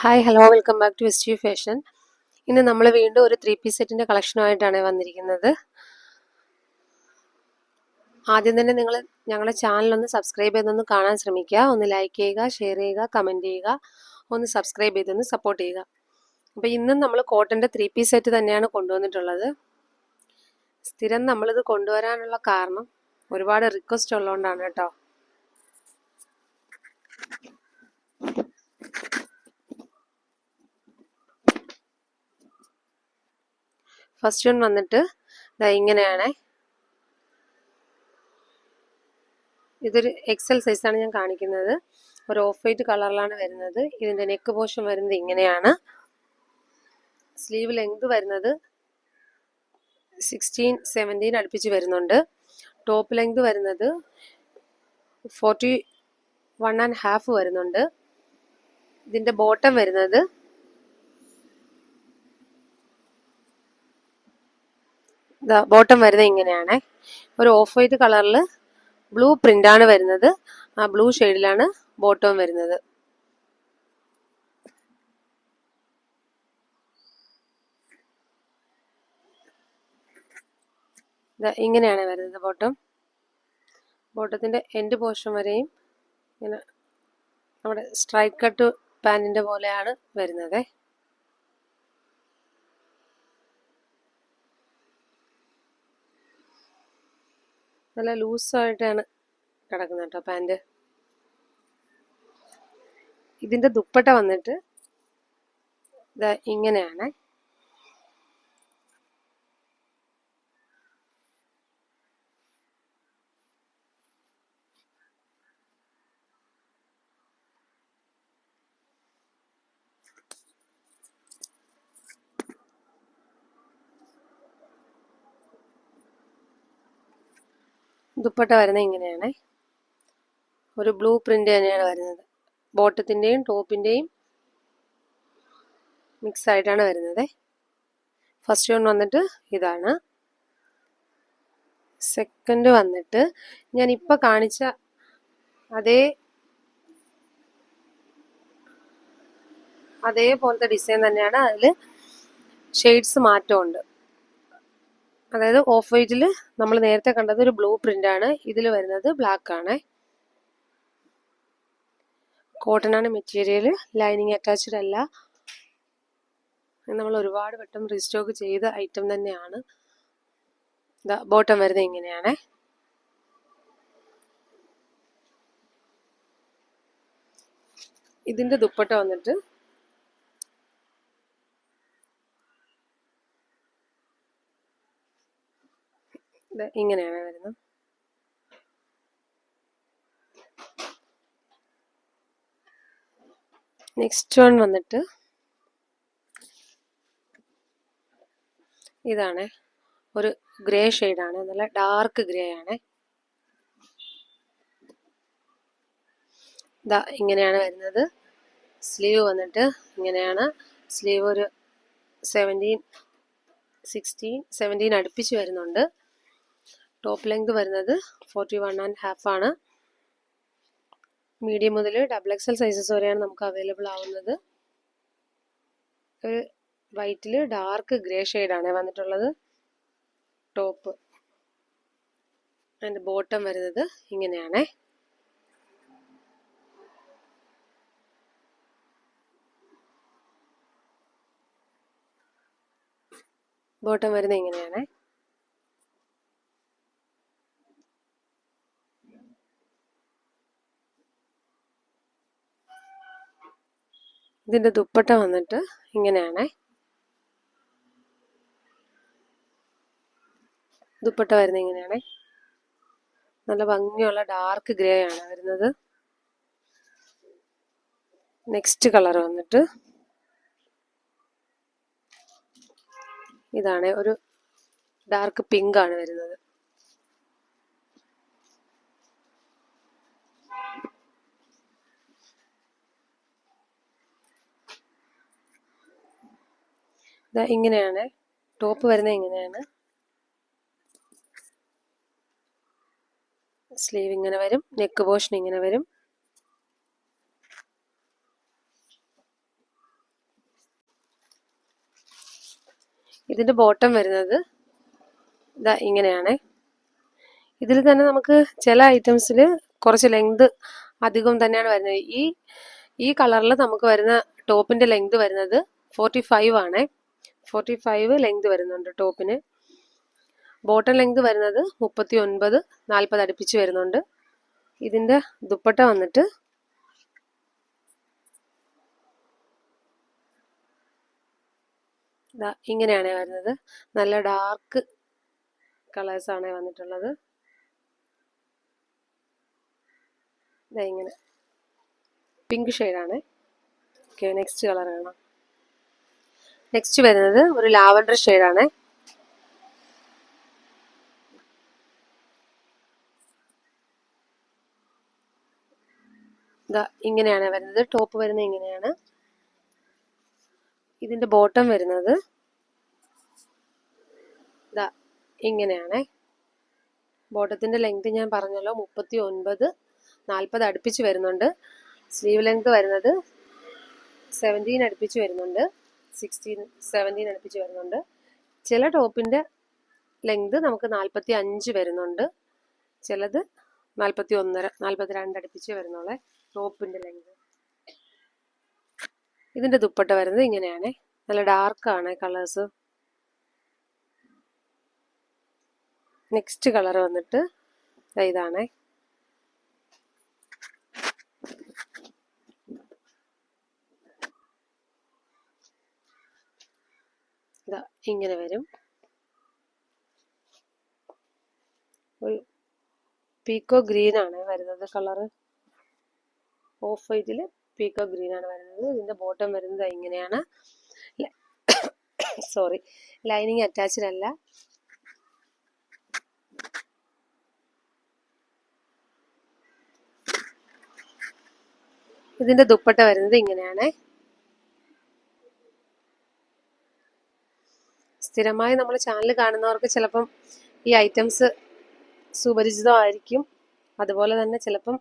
Hi hello welcome back to S U fashion ഇന്ന് നമ്മൾ വീണ്ടും ഒരു ത്രീ പീസ് സെറ്റിന്റെ കളക്ഷനുമായിട്ടാണ് വന്നിരിക്കുന്നത്. ആദ്യം തന്നെ നിങ്ങൾ ഞങ്ങളുടെ ചാനലൊന്ന് സബ്സ്ക്രൈബ് ചെയ്തൊന്ന് കാണാൻ ശ്രമിക്കുക. ഒന്ന് ലൈക്ക് ചെയ്യുക ഷെയർ ചെയ്യുക കമന്റ് ചെയ്യുക. ഒന്ന് സബ്സ്ക്രൈബ് ചെയ്തൊന്ന് സപ്പോർട്ട് ചെയ്യുക. അപ്പോൾ ഇന്നും നമ്മൾ കോട്ടന്റെ ത്രീ പീസ് സെറ്റ് തന്നെയാണ് കൊണ്ടുവന്നിട്ടുള്ളത്. സ്ഥിരം നമ്മളിത് കൊണ്ടുവരാനുള്ള കാരണം ഒരുപാട് റിക്വസ്റ്റ് ഉള്ളതുകൊണ്ടാണ് കേട്ടോ. ഫസ്റ്റ് വൺ വന്നിട്ട് ഇതാ ഇങ്ങനെയാണ്. ഇതൊരു എക്സൽ സൈസാണ് ഞാൻ കാണിക്കുന്നത്. ഒരു ഓഫ് വൈറ്റ് കളറിലാണ് വരുന്നത്. ഇതിന്റെ നെക്ക് പോഷൻ വരുന്നത് ഇങ്ങനെയാണ്. സ്ലീവ് ലെങ്ത് വരുന്നത് സിക്സ്റ്റീൻ സെവന്റീൻ അടുപ്പിച്ച് വരുന്നുണ്ട്. ടോപ്പ് ലെങ്ത് വരുന്നത് ഫോർട്ടി വൺ ആൻഡ് ഹാഫ് വരുന്നുണ്ട്. ഇതിന്റെ ബോട്ടം വരുന്നത് ബോട്ടം വരുന്നത് ഇങ്ങനെയാണ്. ഒരു ഓഫ് വൈറ്റ് കളറിൽ ബ്ലൂ പ്രിന്റ് ആണ് വരുന്നത്. ആ ബ്ലൂ ഷെയ്ഡിലാണ് ബോട്ടം വരുന്നത്. ഇങ്ങനെയാണ് വരുന്നത് ബോട്ടം ബോട്ടത്തിന്റെ എൻഡ് പോർഷൻ വരെയും ഇങ്ങനെ നമ്മുടെ സ്ട്രൈക്ക് കട്ട് പാന്റിന്റെ പോലെയാണ് വരുന്നത്. നല്ല ലൂസായിട്ടാണ് കിടക്കുന്നത് കേട്ടോ പാന്റ് ഇതിന്റെ ദുപ്പട്ട വന്നിട്ട് ഇതാ ഇങ്ങനെയാണ്. ദുപ്പട്ട വരുന്നത് ഇങ്ങനെയാണ്. ഒരു ബ്ലൂ പ്രിന്റ് തന്നെയാണ് വരുന്നത്. ബോട്ടത്തിന്റെയും ടോപ്പിന്റെയും മിക്സ് ആയിട്ടാണ് വരുന്നത്. ഫസ്റ്റ് വൺ വന്നിട്ട് ഇതാണ്. സെക്കൻഡ് വന്നിട്ട് ഞാൻ ഇപ്പം കാണിച്ച അതേ അതേപോലത്തെ ഡിസൈൻ തന്നെയാണ് അതിൽ ഷെയ്ഡ്സ് മാറ്റമുണ്ട്. അതായത് ഓഫ് വൈറ്റിൽ നമ്മൾ നേരത്തെ കണ്ടത് ഒരു ബ്ലൂ പ്രിന്റ് ആണ്. ഇതിൽ വരുന്നത് ബ്ലാക്ക് ആണ്. കോട്ടൺ ആണ് മെറ്റീരിയൽ ലൈനിങ് അറ്റാച്ച്ഡ് അല്ല. നമ്മൾ ഒരുപാട് വട്ടം റീസ്റ്റോക്ക് ചെയ്ത ഐറ്റം തന്നെയാണ്. ബോട്ടം വരുന്നത് ഇങ്ങനെയാണ്. ഇതിന്റെ ദുപ്പട്ട വന്നിട്ട് ഇങ്ങനെയാണ് വരുന്നത്. നെക്സ്റ്റ് വൺ വന്നിട്ട് ഇതാണ്. ഒരു ഗ്രേ ഷെയ്ഡാണ് നല്ല ഡാർക്ക് ഗ്രേ ആണ്. ഇതാ ഇങ്ങനെയാണ് വരുന്നത്. സ്ലീവ് വന്നിട്ട് ഇങ്ങനെയാണ്. സ്ലീവ് ഒരു സെവന്റീൻ സിക്സ്റ്റീൻ സെവന്റീൻ അടുപ്പിച്ച് വരുന്നുണ്ട്. ടോപ്പ് ലെങ്ത് വരുന്നത് ഫോർട്ടി വൺ ആൻഡ് ഹാഫ് ആണ്. മീഡിയം മുതൽ ഡബിൾ എക്സൽ സൈസസ് വരെയാണ് നമുക്ക് അവൈലബിൾ ആവുന്നത്. ഒരു വൈറ്റിൽ ഡാർക്ക് ഗ്രേ ഷെയ്ഡാണ് വന്നിട്ടുള്ളത്. ടോപ്പ് അതിന്റെ ബോട്ടം വരുന്നത് ഇങ്ങനെയാണേ. ബോട്ടം വരുന്നത് ഇങ്ങനെയാണേ. ഇതിന്റെ ദുപ്പട്ട വന്നിട്ട് ഇങ്ങനെയാണ്. ദുപ്പട്ട വരുന്നത് ഇങ്ങനെയാണ്. നല്ല ഭംഗിയുള്ള ഡാർക്ക് ഗ്രേ ആണ് വരുന്നത്. നെക്സ്റ്റ് കളർ വന്നിട്ട് ഇതാണ് ഒരു ഡാർക്ക് പിങ്ക് ആണ് വരുന്നത്. ഇങ്ങനെയാണ്. ടോപ്പ് വരുന്നത് ഇങ്ങനെയാണ്. സ്ലീവ് ഇങ്ങനെ വരും. നെക്ക് പോർഷൻ ഇങ്ങനെ വരും. ഇതിന്റെ ബോട്ടം വരുന്നത് ഇതാ ഇങ്ങനെയാണ്. ഇതിൽ തന്നെ നമുക്ക് ചില ഐറ്റംസിൽ കുറച്ച് ലെങ്ത് അധികം തന്നെയാണ് വരുന്നത്. ഈ ഈ കളറിൽ നമുക്ക് വരുന്ന ടോപ്പിന്റെ ലെങ്ത് വരുന്നത് ഫോർട്ടി ഫൈവ് ആണേ. ഫോർട്ടി ഫൈവ് ലെങ്ത് വരുന്നുണ്ട് ടോപ്പിന്. ബോട്ടം ലെങ്ത് വരുന്നത് മുപ്പത്തി ഒൻപത് നാൽപ്പത് അടുപ്പിച്ച് വരുന്നുണ്ട്. ഇതിന്റെ ദുപ്പട്ട വന്നിട്ട് ഇങ്ങനെയാണ് വരുന്നത്. നല്ല ഡാർക്ക് കളേഴ്സ് ആണ് വന്നിട്ടുള്ളത്. ഇങ്ങനെ. പിങ്ക് ഷെയ്ഡാണ് ഓക്കെ നെക്സ്റ്റ് കളർ കാണാം. നെക്സ്റ്റ് വരുന്നത് ഒരു ലാവൻഡർ ഷെയ്ഡാണ് ഇങ്ങനെയാണ് വരുന്നത്. ടോപ്പ് വരുന്നത് ഇങ്ങനെയാണ്. ഇതിന്റെ ബോട്ടം വരുന്നത് ഇതാ ഇങ്ങനെയാണ്. ബോട്ടത്തിന്റെ ലെങ്ത് ഞാൻ പറഞ്ഞല്ലോ മുപ്പത്തി ഒൻപത് നാൽപ്പത് അടുപ്പിച്ച് വരുന്നുണ്ട്. സ്ലീവ് ലെങ്ത് വരുന്നത് സെവന്റീൻ അടുപ്പിച്ച് വരുന്നുണ്ട്. സിക്സ്റ്റീൻ സെവന്റീൻ അടുപ്പിച്ച് വരുന്നുണ്ട്. ചില ടോപ്പിന്റെ ലെങ്ത് നമുക്ക് നാൽപ്പത്തി അഞ്ച് വരുന്നുണ്ട്. ചിലത് നാൽപ്പത്തി ഒന്നര നാൽപ്പത്തി രണ്ട് അടുപ്പിച്ച് വരുന്നുള്ളേ ടോപ്പിന്റെ ലെങ്ത് ഇതിന്റെ ദുപ്പട്ട വരുന്നത് ഇങ്ങനെയാണ്. നല്ല ഡാർക്കാണ് കളേഴ്സ് നെക്സ്റ്റ് കളർ വന്നിട്ട് ഇതാണേ ഇതാ ഇങ്ങനെ വരും. ഒരു പീക്കോ ഗ്രീൻ ആണ് വരുന്നത് കളറ് ഓഫ് വൈറ്റിൽ പീക്കോ ഗ്രീൻ ആണ് വരുന്നത്. ഇതിന്റെ ബോട്ടം വരുന്നത് ഇങ്ങനെയാണ്. സോറി ലൈനിങ് അറ്റാച്ച്ഡ് അല്ല. ഇതിന്റെ ദുപ്പട്ട വരുന്നത് ഇങ്ങനെയാണ്. സ്ഥിരമായി നമ്മൾ ചാനൽ കാണുന്നവർക്ക് ചിലപ്പം ഈ ഐറ്റംസ് സുപരിചിതമായിരിക്കും. അതുപോലെ തന്നെ ചിലപ്പം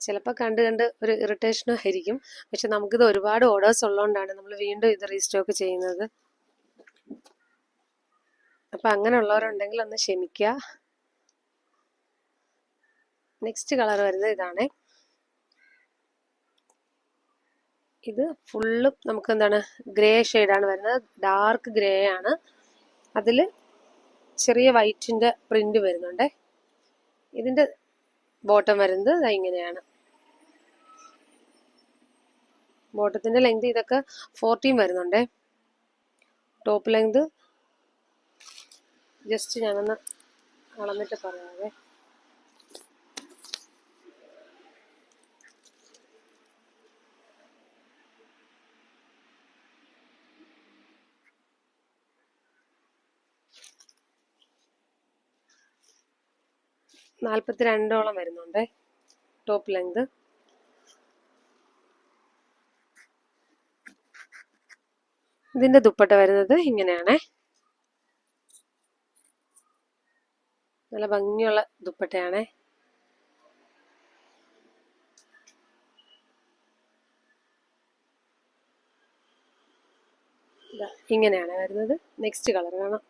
ചിലപ്പോൾ കണ്ട് കണ്ട് ഒരു ഇറിറ്റേഷനും ആയിരിക്കും. പക്ഷെ നമുക്കിത് ഒരുപാട് ഓർഡേഴ്സ് ഉള്ളതുകൊണ്ടാണ് നമ്മൾ വീണ്ടും ഇത് റീസ്റ്റോക്ക് ചെയ്യുന്നത്. അപ്പം അങ്ങനെയുള്ളവരുണ്ടെങ്കിൽ ഒന്ന് ക്ഷമിക്കുക. നെക്സ്റ്റ് കളർ വരുന്നത് ഇതാണ്. ഇത് ഫുള്ളും നമുക്ക് എന്താണ് ഗ്രേ ഷെയ്ഡാണ് വരുന്നത്. ഡാർക്ക് ഗ്രേ ആണ്. അതിൽ ചെറിയ വൈറ്റിന്റെ പ്രിന്റ് വരുന്നുണ്ട്. ഇതിന്റെ ബോട്ടം വരുന്നത് ഇങ്ങനെയാണ്. ബോട്ടത്തിന്റെ ലെങ്ത് ഇതൊക്കെ ഫോർട്ടീൻ വരുന്നുണ്ടേ. ടോപ്പ് ലെങ്ത് ജസ്റ്റ് ഞാനൊന്ന് അളന്നിട്ട് പറയാവേ. നാൽപ്പത്തി രണ്ടോളം വരുന്നുണ്ട്. ടോപ്പ് ലെങ്ത് ഇതിന്റെ ദുപ്പട്ട വരുന്നത് ഇങ്ങനെയാണ്. നല്ല ഭംഗിയുള്ള ദുപ്പട്ടയാണ്. ഇങ്ങനെയാണ് വരുന്നത്. നെക്സ്റ്റ് കളർ കാണാം.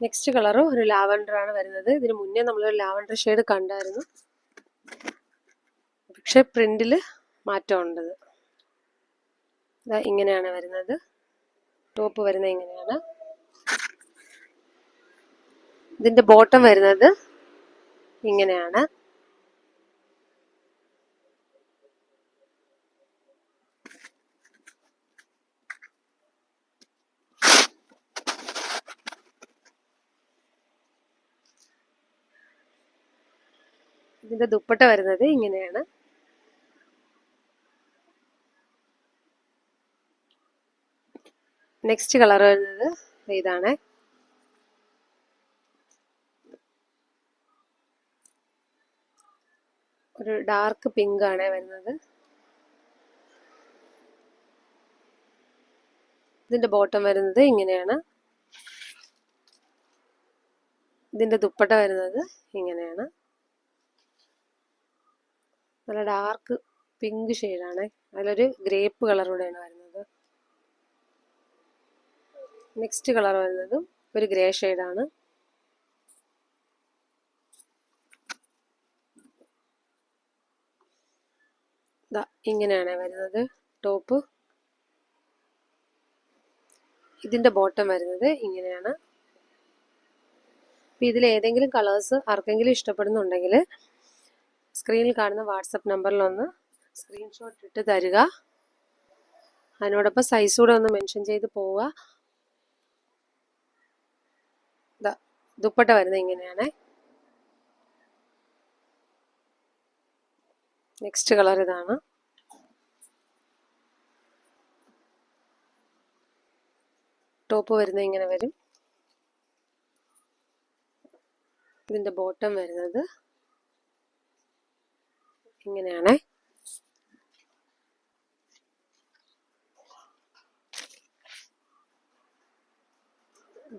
നെക്സ്റ്റ് കളർ ഒരു ലാവൻഡർ ആണ് വരുന്നത്. ഇതിന് മുന്നേ നമ്മളൊരു ലാവൻഡർ ഷെയ്ഡ് കണ്ടായിരുന്നു. പക്ഷെ പ്രിന്റിൽ മാറ്റമുണ്ടത് ഇതാ ഇങ്ങനെയാണ് വരുന്നത്. ടോപ്പ് വരുന്നത് ഇങ്ങനെയാണ്. ഇതിന്റെ ബോട്ടം വരുന്നത് ഇങ്ങനെയാണ്. ഇതിന്റെ ദുപ്പട്ട വരുന്നത് ഇങ്ങനെയാണ്. നെക്സ്റ്റ് കളർ വരുന്നത് ഇതാണ്. ഒരു ഡാർക്ക് പിങ്ക് ആണ് വരുന്നത്. ഇതിന്റെ ബോട്ടം വരുന്നത് ഇങ്ങനെയാണ്. ഇതിന്റെ ദുപ്പട്ട വരുന്നത് ഇങ്ങനെയാണ്. നല്ല ഡാർക്ക് പിങ്ക് ഷെയ്ഡാണ് അതിലൊരു ഗ്രേപ്പ് കളറൂടെയാണ് വരുന്നത്. നെക്സ്റ്റ് കളർ വരുന്നതും ഒരു ഗ്രേ ഷെയ്ഡാണ് ഇങ്ങനെയാണ് വരുന്നത് ടോപ്പ് ഇതിന്റെ ബോട്ടം വരുന്നത് ഇങ്ങനെയാണ്. ഇതിൽ ഏതെങ്കിലും കളേഴ്സ് ആർക്കെങ്കിലും ഇഷ്ടപ്പെടുന്നുണ്ടെങ്കിൽ സ്ക്രീനിൽ കാണുന്ന വാട്സപ്പ് നമ്പറിലൊന്ന് സ്ക്രീൻഷോട്ട് ഇട്ട് തരിക. അതിനോടൊപ്പം സൈസ് കൂടെ ഒന്ന് മെൻഷൻ ചെയ്ത് പോവുക. ദുപ്പട്ട വരുന്നത് ഇങ്ങനെയാണ്. നെക്സ്റ്റ് കളർ ഇതാണ്. ടോപ്പ് വരുന്നത് ഇങ്ങനെ വരും. ഇതിന്റെ ബോട്ടം വരുന്നത്. ഇങ്ങനെയാണ്.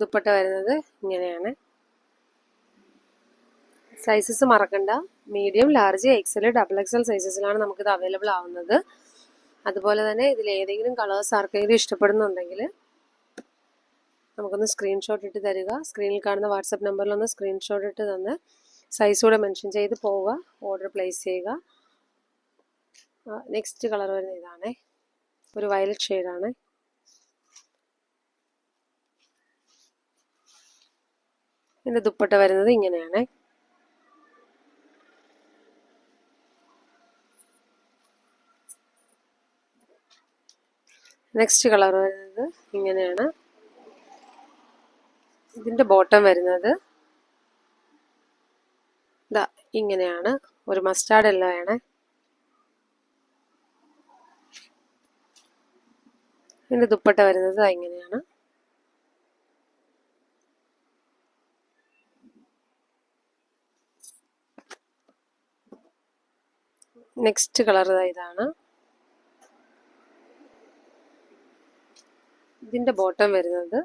ദുപ്പട്ട വരുന്നത് ഇങ്ങനെയാണ്. സൈസസ് മറക്കണ്ട. Medium large XL double XL സൈസസിലാണ് നമുക്കിത് അവൈലബിൾ ആവുന്നത്. അതുപോലെ തന്നെ ഇതിൽ ഏതെങ്കിലും കളേഴ്സ് ആർക്കെങ്കിലും ഇഷ്ടപ്പെടുന്നുണ്ടെങ്കിൽ നമുക്കൊന്ന് സ്ക്രീൻഷോട്ട് ഇട്ട് തരിക. സ്ക്രീനിൽ കാണുന്ന വാട്സപ്പ് നമ്പറിൽ ഒന്ന് സ്ക്രീൻഷോട്ട് ഇട്ട് തന്ന് സൈസ് കൂടെ മെൻഷൻ ചെയ്ത് പോവുക. ഓർഡർ പ്ലേസ് ചെയ്യുക. നെക്സ്റ്റ് കളർ വരുന്ന ഇതാണ്. ഒരു വയലറ്റ് ഷെയ്ഡാണ് ഇതിന്റെ ദുപ്പട്ട വരുന്നത് ഇങ്ങനെയാണ്. നെക്സ്റ്റ് കളർ വരുന്നത് ഇങ്ങനെയാണ്. ഇതിന്റെ ബോട്ടം വരുന്നത്. ഇതാ ഇങ്ങനെയാണ്. ഒരു മസ്റ്റാർഡ് യെല്ലോ ആണ്. ഇതിന്റെ ദുപ്പട്ട വരുന്നത് ഇങ്ങനെയാണ്. നെക്സ്റ്റ് കളർ ഇതാണ്. ഇതിന്റെ ബോട്ടം വരുന്നത്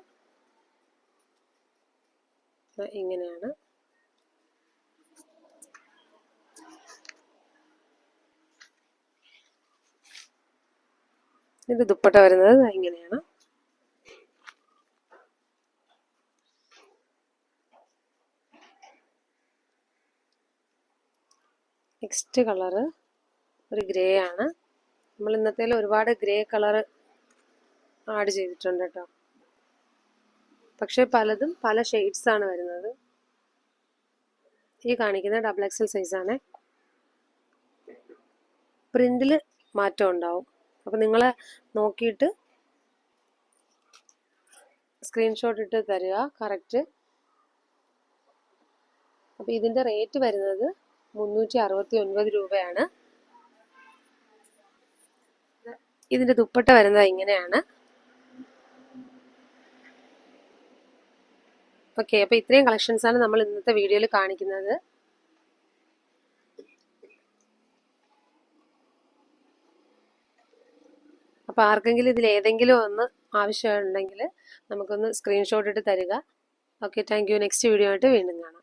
ഇങ്ങനെയാണ്. ഇതിന്റെ ദുപ്പട്ട വരുന്നത് ഇങ്ങനെയാണ്. നെക്സ്റ്റ് കളറ് ഒരു ഗ്രേ ആണ്. നമ്മൾ ഇന്നത്തേൽ ഒരുപാട് ഗ്രേ കളർ ആഡ് ചെയ്തിട്ടുണ്ട് കേട്ടോ. പക്ഷേ പലതും പല ഷെയ്ഡ്സ് ആണ് വരുന്നത്. ഈ കാണിക്കുന്ന ഡബിൾ എക്സൽ സൈസാണ് പ്രിന്റിൽ മാറ്റം ഉണ്ടാവും. അപ്പം നിങ്ങൾ നോക്കിയിട്ട് സ്ക്രീൻഷോട്ട് ഇട്ട് തരിക കറക്റ്റ് അപ്പോൾ ഇതിന്റെ റേറ്റ് വരുന്നത് മുന്നൂറ്റി അറുപത്തി ഒൻപത് രൂപയാണ്. ഇതിന്റെ ദുപ്പട്ട വരുന്നത് ഇങ്ങനെയാണ്. ഓക്കെ അപ്പോൾ ഇത്രയും കളക്ഷൻസാണ് നമ്മൾ ഇന്നത്തെ വീഡിയോയിൽ കാണിക്കുന്നത്. അപ്പോൾ ആർക്കെങ്കിലും ഇതിൽ ഏതെങ്കിലും ഒന്ന് ആവശ്യമുണ്ടെങ്കിൽ നമുക്കൊന്ന് സ്ക്രീൻഷോട്ട് ഇട്ട് തരിക. ഓക്കെ താങ്ക് നെക്സ്റ്റ് വീഡിയോ ആയിട്ട് വീണ്ടും കാണാം.